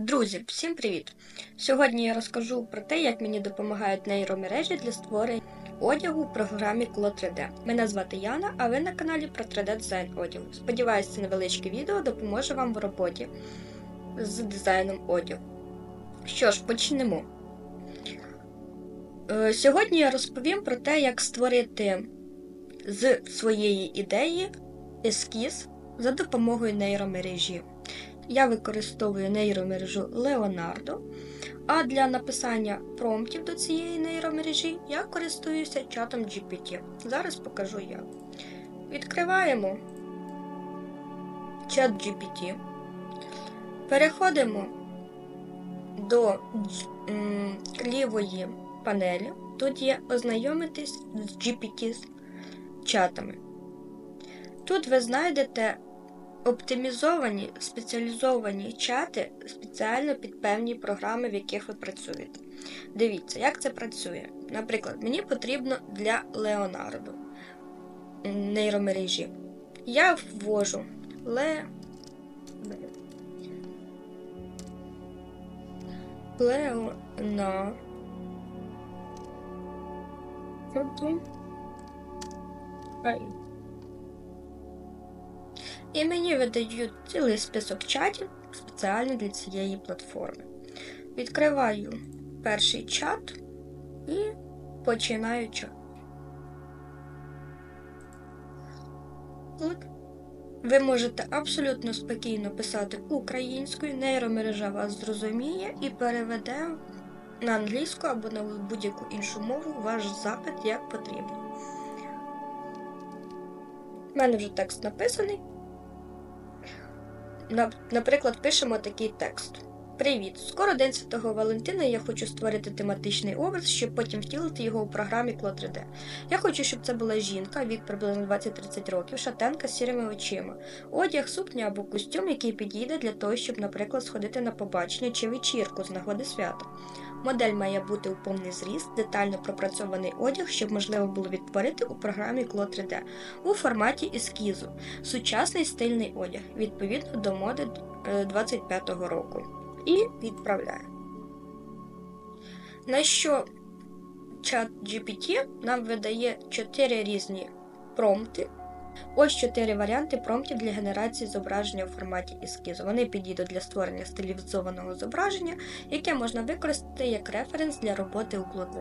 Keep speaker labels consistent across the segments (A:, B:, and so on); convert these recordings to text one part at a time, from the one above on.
A: Друзі, всім привіт! Сьогодні я розкажу про те, як мені допомагають нейромережі для створення одягу в програмі Clo 3D. Мене звати Яна, а ви на каналі про 3D дизайн одягу. Сподіваюся, це невеличке відео допоможе вам в роботі з дизайном одягу. Що ж, почнемо. Е, Сьогодні я розповім про те, як створити з своєї ідеї ескіз за допомогою нейромережі. Я використовую нейромережу Leonardo, а для написання промптів до цієї нейромережі я користуюся чатом GPT. Зараз покажу як. Відкриваємо чат GPT. Переходимо до лівої панелі. Тут є ознайомитись з GPT чатами. Тут ви знайдете Оптимізовані спеціалізовані чати спеціально під певні програми, в яких ви працюєте. Дивіться, як це працює. Наприклад, мені потрібно для Leonardo нейромережі. Я ввожу Ле... Ай. І мені видають цілий список чатів спеціально для цієї платформи. Відкриваю перший чат і починаю чат. Ви можете абсолютно спокійно писати українською, нейромережа вас зрозуміє і переведе на англійську або на будь-яку іншу мову ваш запит як потрібно. У мене вже текст написаний. Наприклад, пишемо такий текст. Привіт! Скоро День Святого Валентина, я хочу створити тематичний образ, щоб потім втілити його у програмі Кло 3D. Я хочу, щоб це була жінка, вік приблизно 20-30 років, шатенка з сірими очима, одяг, сукня або костюм, який підійде для того, щоб, наприклад, сходити на побачення чи вечірку з нагоди свята. Модель має бути у повний зріст, детально пропрацьований одяг, щоб можливо було відтворити у програмі Clo 3D у форматі ескізу, сучасний стильний одяг відповідно до моди 25-го року. І відправляє. На що чат GPT нам видає 4 різні промпти. Ось чотири варіанти промптів для генерації зображення у форматі ескізу. Вони підійдуть для створення стилізованого зображення, яке можна використати як референс для роботи у клоди.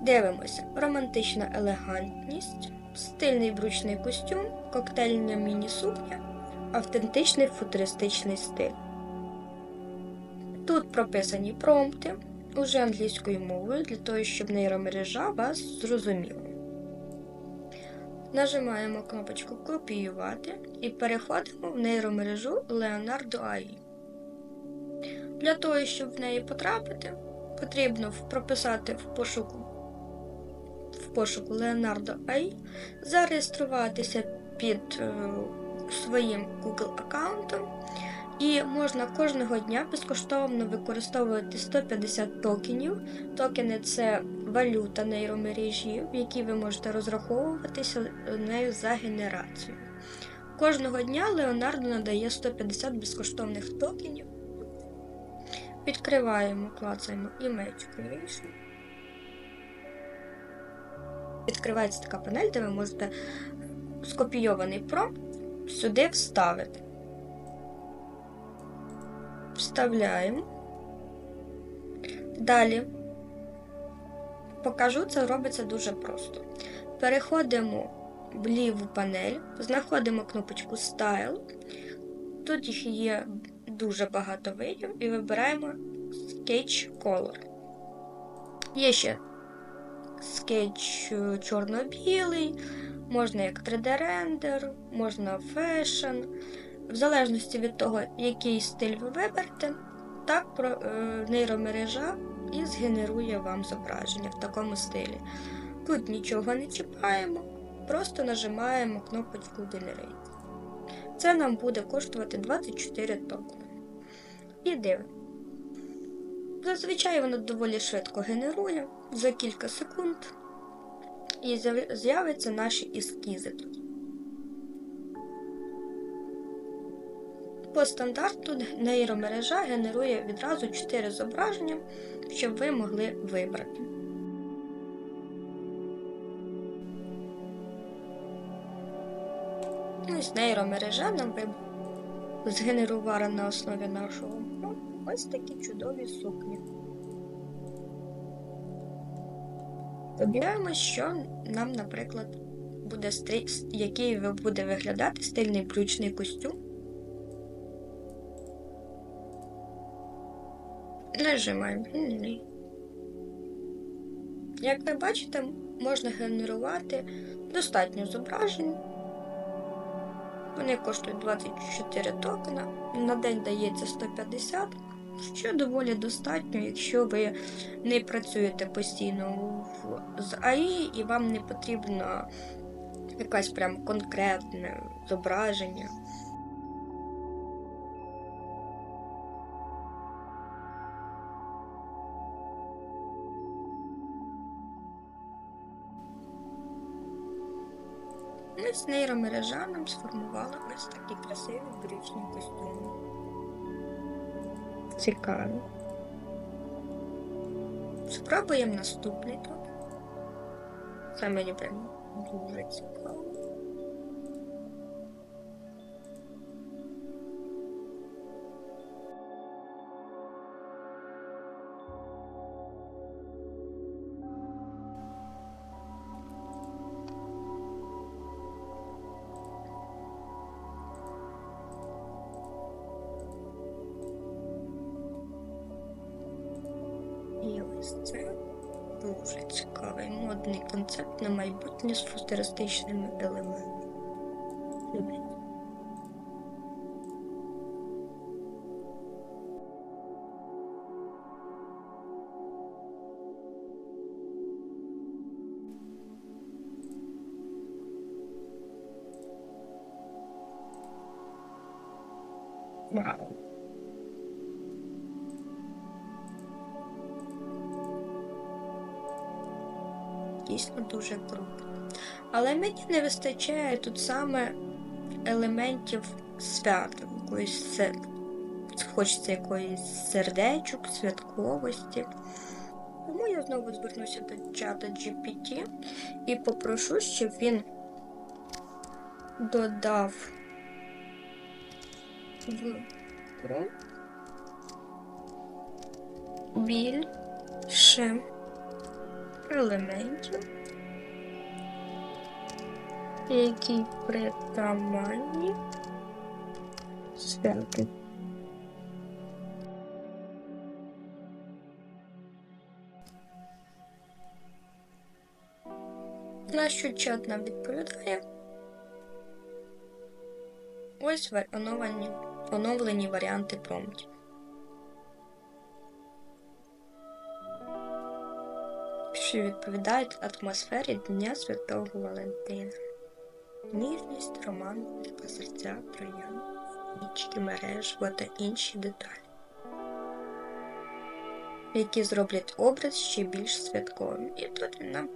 A: Дивимося: романтична елегантність, стильний бручний костюм, коктейльна міні-сукня, автентичний футуристичний стиль. Тут прописані промпти уже англійською мовою для того, щоб нейромережа вас зрозуміла. Нажимаємо кнопочку Копіювати і переходимо в нейромережу Leonardo AI. Для того, щоб в неї потрапити, потрібно прописати в пошуку в пошуку Leonardo AI, зареєструватися під е, своїм Google аккаунтом. І можна кожного дня безкоштовно використовувати 150 токенів. Токени це валюта нейромережі, в якій ви можете розраховуватися нею за генерацію. Кожного дня Leonardo надає 150 безкоштовних токенів. Відкриваємо, клацаємо Image Creation. Відкривається така панель, де ви можете скопійований промпт сюди вставити вставляємо. Далі покажу, це робиться дуже просто. Переходимо в ліву панель, знаходимо кнопочку Style. Тут їх є дуже багато видів, і вибираємо Sketch Color. Є ще скетч чорно-білий, можна як 3D-рендер, можна фешн. В залежності від того, який стиль ви виберете, так е, нейромережа і згенерує вам зображення в такому стилі. Тут нічого не чіпаємо, просто нажимаємо кнопочку Generate. Це нам буде коштувати 24 токени. І дивимо. Зазвичай воно доволі швидко генерує за кілька секунд, і з'являться наші ескізи тут. По стандарту нейромережа генерує відразу 4 зображення, щоб ви могли вибрати. Ось нейромережа нам згенерувала на основі нашого ось такі чудові сукні. Подивимось, що нам, наприклад, буде стрі... який буде виглядати стильний брючний костюм. Нажимаємо. Як ви бачите, можна генерувати достатньо зображень. Вони коштують 24 токена. На день дається 150, що доволі достатньо, якщо ви не працюєте постійно з АІ і вам не потрібно якесь прям конкретне зображення. Ось нейромережа нам сформувала ось такі красиві брючні костюми. Цікаво. Спробуємо наступний тут. Це мені прям дуже цікаво. це дуже цікавий модний концепт на майбутнє з футуристичними елементами. Люблю. Дійсно дуже круто. Але мені не вистачає тут саме елементів свята, якоїсь хочеться якоїсь сердечок, святковості. Тому я знову звернуся до чата GPT і попрошу, щоб він додав в більше елементів, які притаманні святу. На що чат нам відповідає? Ось оновлені, оновлені варіанти промптів. Що відповідають атмосфері Дня Святого Валентина. Ніжність, романтика, серця, троян, нічки, мережево та інші деталі, які зроблять образ ще більш святковим. І тут він нам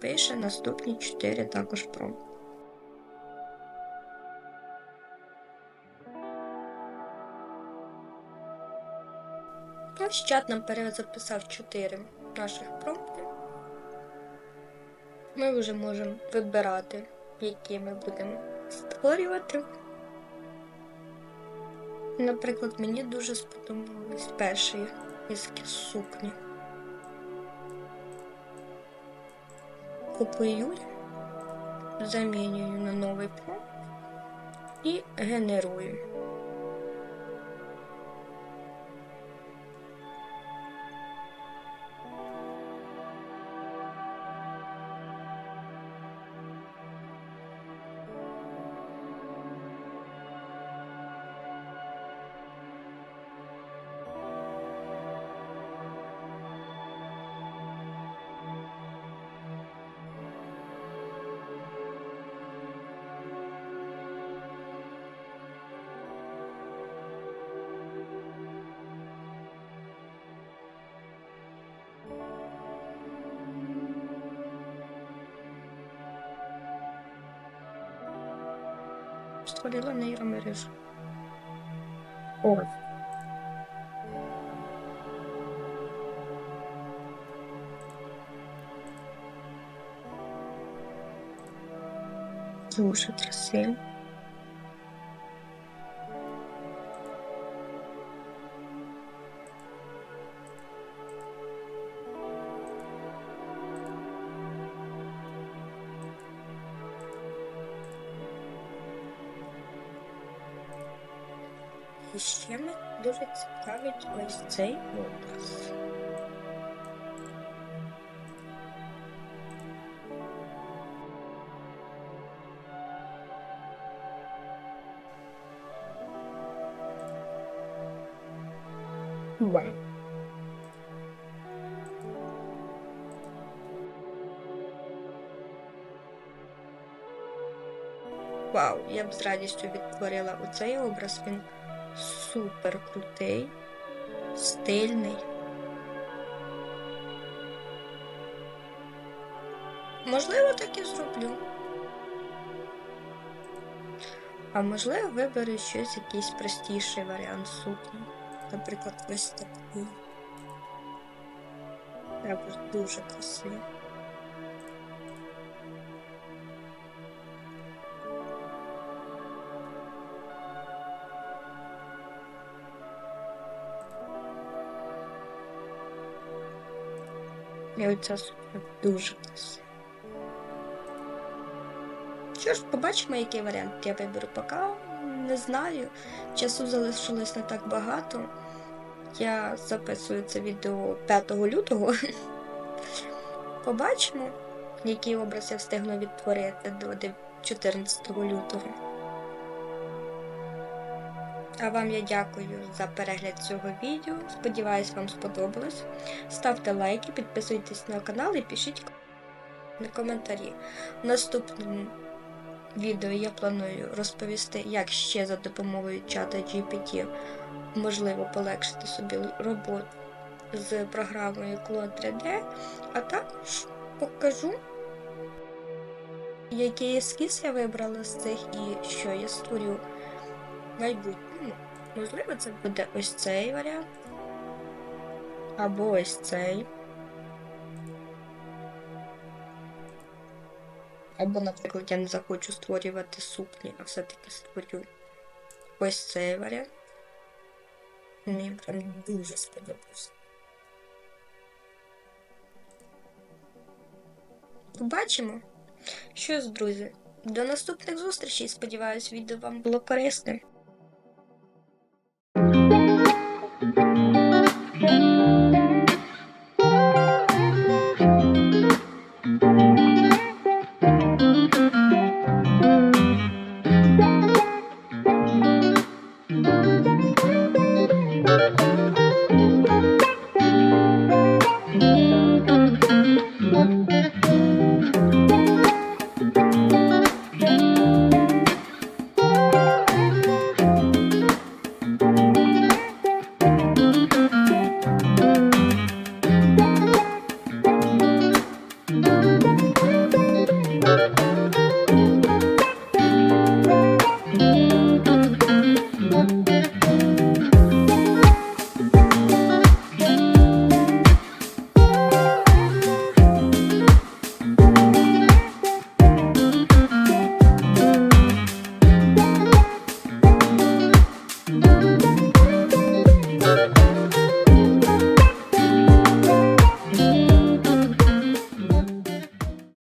A: пише наступні чотири також про. Ось чат нам перезаписав чотири наших промпти. Ми вже можемо вибирати, які ми будемо створювати. Наприклад, мені дуже сподобались перші ескіз сукні. Копію, замінюю на новий промпт і генерую. Створила нейромережу. Ось. Слушатель 7. Мене цікавить ось цей образ. Вау. Вау, я б з радістю відтворила оцей образ. Він супер крутий, стильний. Можливо, так і зроблю. А можливо, виберу щось, якийсь простіший варіант сукні. Наприклад, ось такий. Також дуже красивий. І оця сукня дуже красива. Що ж, побачимо, який варіант я виберу. Поки не знаю. Часу залишилось не так багато. Я записую це відео 5 лютого. Побачимо, який образ я встигну відтворити до 14 лютого. А вам я дякую за перегляд цього відео. Сподіваюсь, вам сподобалось. Ставте лайки, підписуйтесь на канал і пишіть на коментарі. В наступному відео я планую розповісти, як ще за допомогою чата GPT можливо полегшити собі роботу з програмою Claude 3D, а також покажу, який ескіз я вибрала з цих і що я створю в майбутньому. Можливо, це буде ось цей варіант. Або ось цей. Або, наприклад, я не захочу створювати сукні, а все-таки створю ось цей варіант. Мені прям дуже сподобався. Побачимо. Що ж, друзі, до наступних зустрічей. Сподіваюсь, відео вам було корисним.